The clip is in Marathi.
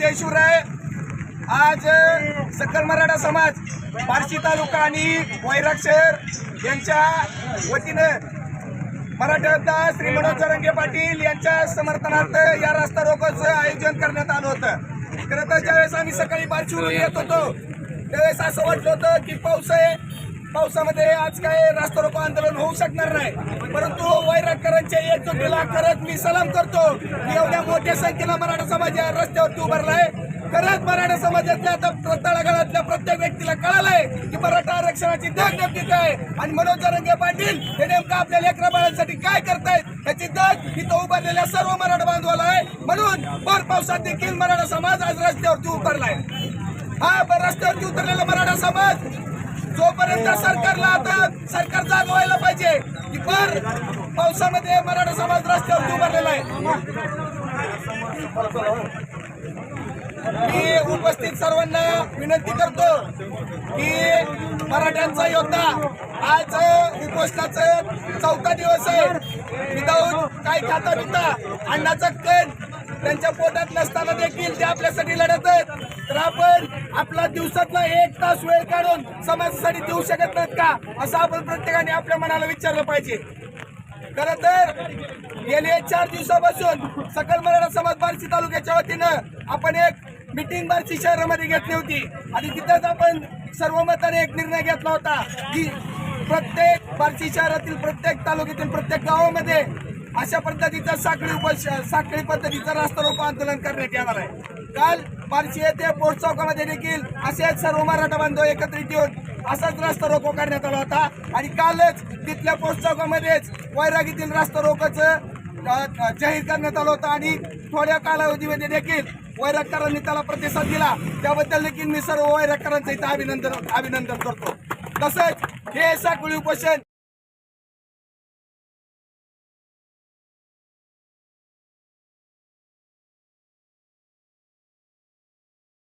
जय आज सकल मराठा समाज बार्शी तालुका आणि वैराग शहर यांच्या वतीनं मराठा श्री मनोज जरंगे पाटील यांच्या समर्थनार्थ या रास्ता रोकोचं आयोजन करण्यात आलं होतं. खरं तर ज्यावेळेस आम्ही सकाळी बार्शीवरून येत होतो त्यावेळेस असं वाटलं होतं की पाऊस आहे पावसामध्ये आज काय रास्ता रोको आंदोलन होऊ शकणार नाही. परंतु वैरागकरांच्या एकजुटीला खरंच मी सलाम करतो. की एवढ्या मोठ्या संख्येला मराठा समाज या रस्त्यावरती उभारलाय खरंच मराठा समाजातल्या तळागाळातल्या प्रत्येक व्यक्तीला कळालंय की मराठा आरक्षणाची दग नक्की काय आणि मनोज रंगे पाटील हे नेमकं आपल्या लेकरा बाळांसाठी काय करतायत याची दग इथं उभारलेल्या सर्व मराठा बांधवाला आहे. म्हणून भर पावसात देखील मराठा समाज आज रस्त्यावरती उभारलाय. हा रस्त्यावरती उतरलेला मराठा समाज जोपर्यंत सरकारला आता सरकार जाग व्हायला पाहिजे की फार पावसामध्ये मराठा समाज रस्त्यावर उभारलेला आहे. मी उपस्थित सर्वांना विनंती करतो की मराठ्यांचा योद्धा आज उपोषणाचं चौथा दिवस आहे. विदाऊट काय खाता पिता अण्णाचा कण त्यांच्या पोटात नसताना देखील ते आपल्यासाठी लढत आपला दिवसातला एक तास वेळ काढून समाजासाठी देऊ शकत नाहीत का? असं आपण प्रत्येकाने आपल्या मनाला विचारलं पाहिजे. खर तर गेले चार दिवसापासून सकल मराठा समाज बार्शी तालुक्याच्या वतीनं आपण एक मिटिंग बार्शी शहरामध्ये घेतली होती. आणि तिथंच आपण सर्वमताने एक निर्णय घेतला होता की प्रत्येक बार्शी शहरातील प्रत्येक तालुक्यातील प्रत्येक गावामध्ये अशा पद्धतीचा साखळी उप साखळी पद्धतीचा रास्ता रोको आंदोलन करण्यात येणार आहे. काल पारशी येथे पोस्ट चौकामध्ये देखील असेच सर्व मराठा बांधव एकत्रित येऊन असाच रस्ता रोको करण्यात आला होता. आणि कालच तिथल्या पोस्ट चौकामध्येच वैरागीतील रस्ता रोकोचं जाहीर करण्यात आलं होतं. आणि थोड्या कालावधीमध्ये देखील वैरागकरांनी त्याला प्रतिसाद दिला. त्याबद्दल देखील मी सर्व वैरागकरांचं इथं अभिनंदन अभिनंदन करतो. तसंच हे साखळी उपोषण